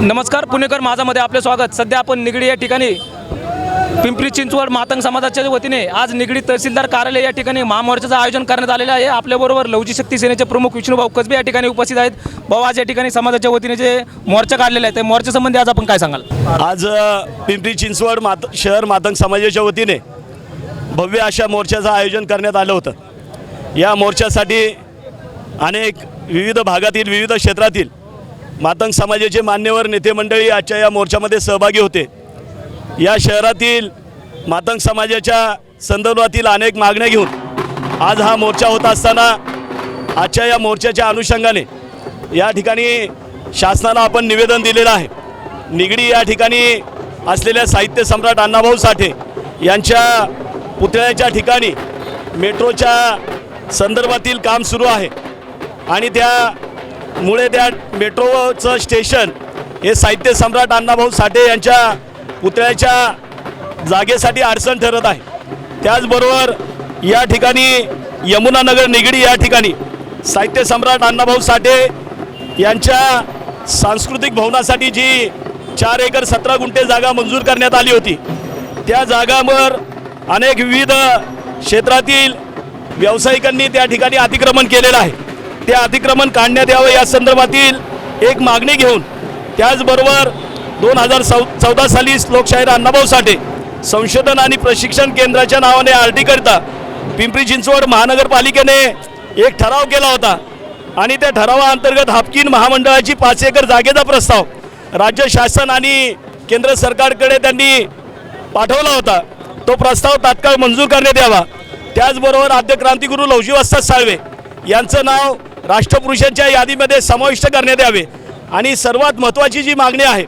नमस्कार पुणेकर माझामध्ये आपले स्वागत. सध्या आपण निगडी या ठिकाणी पिंपरी चिंचवड मातंग समाजाच्या वतीने आज निगडी तहसीलदार कार्यालय या ठिकाणी महामोर्चाचं आयोजन करण्यात आलेलं आहे. आपल्याबरोबर लवजी शक्ती सेनेचे प्रमुख विष्णूभाऊ कसबे या ठिकाणी उपस्थित आहेत. भाऊ आज या ठिकाणी समाजाच्या वतीने जे मोर्चा काढलेला आहे त्या मोर्चासंबंधी आज आपण काय सांगाल? आज पिंपरी चिंचवड मात शहर मातंग समाजाच्या वतीने भव्य अशा मोर्चाचं आयोजन करण्यात आलं होतं. या मोर्चासाठी अनेक विविध भागातील विविध क्षेत्रातील मातंग समाजाचे मान्यवर नेते मंडळी आजच्या या मोर्चामध्ये सहभागी होते. या शहरातील मातंग समाजाच्या संदर्भातील अनेक मागण्या घेऊन आज हा मोर्चा होत असताना आजच्या या मोर्चाच्या अनुषंगाने या ठिकाणी शासनाला आपण निवेदन दिलेलं आहे. निगडी या ठिकाणी असलेल्या साहित्य सम्राट अण्णाभाऊ साठे यांच्या पुतळ्याच्या ठिकाणी मेट्रोच्या संदर्भातील काम सुरू आहे. आणि त्या मुळे त्या मेट्रोचं स्टेशन हे साहित्य सम्राट अण्णाभाऊ साठे यांच्या पुतळ्याच्या जागेसाठी अडचण ठरत आहे. त्याचबरोबर या ठिकाणी यमुनानगर निगडी या ठिकाणी साहित्य सम्राट अण्णाभाऊ साठे यांच्या सांस्कृतिक भवनासाठी जी चार एकर सतरा गुंठे जागा मंजूर करण्यात आली होती. त्या जागांवर अनेक विविध क्षेत्रातील व्यावसायिकांनी त्या ठिकाणी अतिक्रमण केलेलं आहे. ते अतिक्रमण काढण्यात यावं या संदर्भातील एक मागणी घेऊन त्याचबरोबर दोन हजार चौ चौदा साली लोकशाहीर अण्णाभाऊ साठे संशोधन आणि प्रशिक्षण केंद्राच्या नावाने आर टीकरिता पिंपरी चिंचवड महानगरपालिकेने एक ठराव केला होता. आणि त्या ठरावाअंतर्गत हापकीन महामंडळाची पाच एकर जागेचा प्रस्ताव राज्य शासन आणि केंद्र सरकारकडे त्यांनी पाठवला होता. तो प्रस्ताव तात्काळ मंजूर करण्यात यावा. त्याचबरोबर आद्य क्रांतिगुरू लवजी साळवे यांचं नाव राष्ट्रपुरुषांच्या यादीमध्ये समाविष्ट करण्यात यावे. आणि सर्वात महत्त्वाची जी मागणी आहे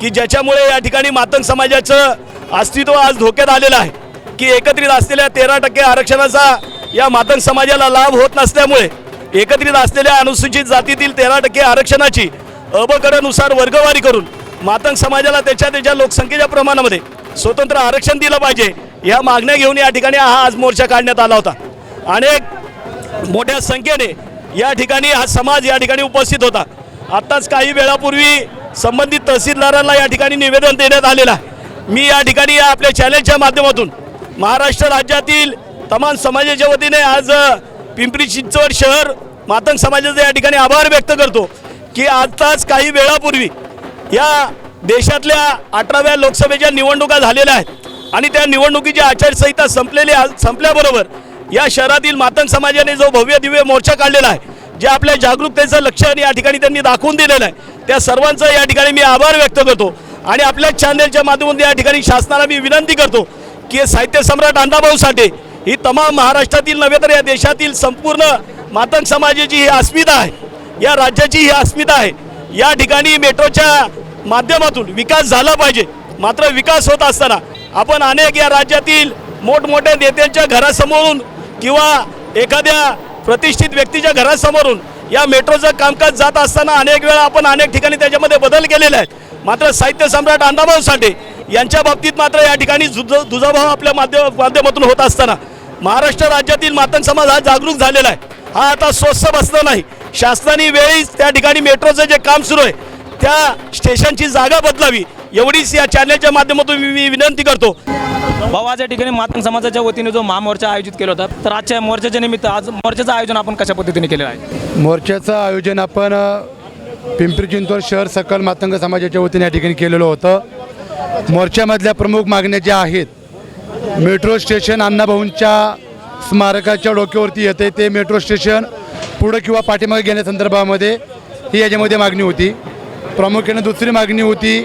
की ज्याच्यामुळे या ठिकाणी मातंग समाजाचं अस्तित्व आज धोक्यात आलेलं आहे की एकत्रित असलेल्या तेरा टक्के आरक्षणाचा या मातंग समाजाला लाभ होत नसल्यामुळे एकत्रित असलेल्या अनुसूचित जातीतील तेरा टक्के आरक्षणाची अबकरानुसार वर्गवारी करून मातंग समाजाला त्याच्या त्याच्या लोकसंख्येच्या प्रमाणामध्ये स्वतंत्र आरक्षण दिलं पाहिजे या मागण्या घेऊन या ठिकाणी हा आज मोर्चा काढण्यात आला होता. अनेक मोठ्या संख्येने या ठिकाणी हा समाज या ठिकाणी उपस्थित होता. आत्ताच काही वेळापूर्वी संबंधित तहसीलदारांना या ठिकाणी निवेदन देण्यात आलेलं आहे. मी या ठिकाणी या आपल्या चॅनलच्या माध्यमातून महाराष्ट्र राज्यातील तमाम समाजाच्या वतीने आज पिंपरी चिंचवड शहर मातंग समाजाचा या ठिकाणी आभार व्यक्त करतो की आताच काही वेळापूर्वी या देशातल्या अठराव्या लोकसभेच्या निवडणुका झालेल्या आहेत. आणि त्या निवडणुकीची आचारसंहिता संपलेली संपल्याबरोबर या शहरातील मातंग समाजाने जो भव्य दिव्य मोर्चा काढलेला आहे जे आपल्या जागरूकतेचं लक्ष या ठिकाणी त्यांनी दाखवून दिलेलं आहे त्या सर्वांचं या ठिकाणी मी आभार व्यक्त करतो. आणि आपल्या चॅनेलच्या माध्यमातून या ठिकाणी शासनाला मी विनंती करतो की साहित्य सम्राट अण्णाभाऊ साठे ही तमाम महाराष्ट्रातील नव्हे तर या देशातील संपूर्ण मातंग समाजाची ही अस्मिता आहे या राज्याची ही अस्मिता आहे. या ठिकाणी मेट्रोच्या माध्यमातून विकास झाला पाहिजे मात्र विकास होत असताना आपण अनेक या राज्यातील मोठमोठ्या नेत्यांच्या घरासमोरून किंवा एखाद्या प्रतिष्ठित व्यक्तीच्या घरासमोरून या मेट्रोचं कामकाज जात असताना अनेक वेळा आपण अनेक ठिकाणी त्याच्यामध्ये बदल केलेले आहेत. मात्र साहित्य सम्राट अण्णाभाऊ साठे यांच्या बाबतीत मात्र या ठिकाणी जुज दुजाभाव आपल्या माध्यम माध्यमातून होत असताना महाराष्ट्र राज्यातील मातंग समाज हा जागरूक झालेला आहे. हा आता स्वस्त बसला नाही. शासनाने वेळीच त्या ठिकाणी मेट्रोचं जे काम सुरू आहे त्या स्टेशनची जागा बदलावी. एवढीच या चॅनलच्या माध्यमातून मी मी विनंती करतो. भाऊ आज या ठिकाणी मातंग समाजाच्या वतीने जो महामोर्चा आयोजित केला होता तर आजच्या मोर्चाच्या निमित्त आज मोर्चाचं आयोजन आपण कशा पद्धतीने केलेलं आहे? मोर्चाचं आयोजन आपण पिंपरी चिंचवड शहर सकल मातंग समाजाच्या वतीने या ठिकाणी केलेलं होतं. मोर्चामधल्या प्रमुख मागण्या ज्या आहेत मेट्रो स्टेशन अण्णाभाऊंच्या स्मारकाच्या डोक्यावरती येते ते मेट्रो स्टेशन पुढं किंवा पाठीमागे घेण्यासंदर्भामध्ये ही याच्यामध्ये मागणी होती. प्रामुख्याने दुसरी मागणी होती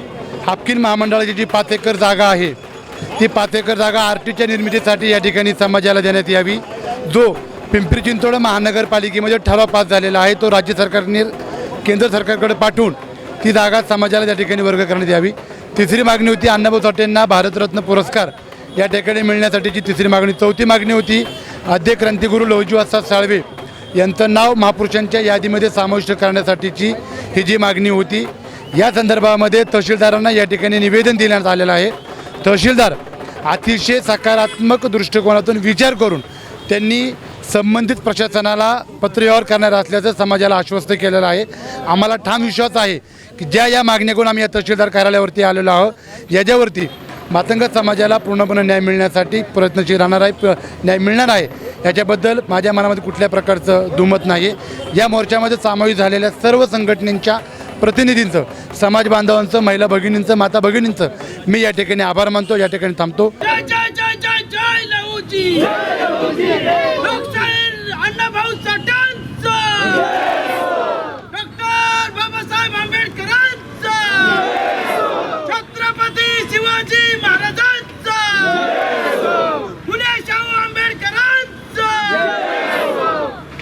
हापकिन महामंडळाची जी पाच एकर जागा आहे ती पाच एकर जागा आर टीच्या निर्मितीसाठी या ठिकाणी समाजाला देण्यात यावी. जो पिंपरी चिंचवड महानगरपालिकेमध्ये ठराव पास झालेला आहे तो राज्य सरकारने केंद्र सरकारकडे पाठवून ती जागा समाजाला त्या ठिकाणी वर्ग करण्यात यावी. तिसरी मागणी होती अण्णाभाऊ साठेंना भारतरत्न पुरस्कार या ठिकाणी मिळण्यासाठीची तिसरी मागणी. चौथी मागणी होती आद्य क्रांतिगुरू लवजी साळवे यांचं नाव महापुरुषांच्या यादीमध्ये समाविष्ट करण्यासाठीची ही जी मागणी होती या संदर्भामध्ये तहसीलदारांना या ठिकाणी निवेदन देण्यात आलेलं आहे. तहसीलदार अतिशय सकारात्मक दृष्टिकोनातून विचार करून त्यांनी संबंधित प्रशासनाला पत्रव्यवहार करणार असल्याचं समाजाला आश्वस्त केलेलं आहे. आम्हाला ठाम विश्वास आहे की ज्या या मागण्या करून आम्ही या तहसीलदार कार्यालयावरती आलेलो आहोत याच्यावरती मातंग समाजाला पूर्णपणे न्याय मिळण्यासाठी प्रयत्नशील राहणार आहे प- न्याय मिळणार आहे. याच्याबद्दल माझ्या मनामध्ये कुठल्या प्रकारचं दुमत नाही आहे या मोर्चामध्ये सामाविक झालेल्या सर्व संघटनेच्या प्रतिनिधींचं समाज बांधवांचं महिला भगिनींचं माता भगिनींचं मी या ठिकाणी आभार मानतो या ठिकाणी थांबतो.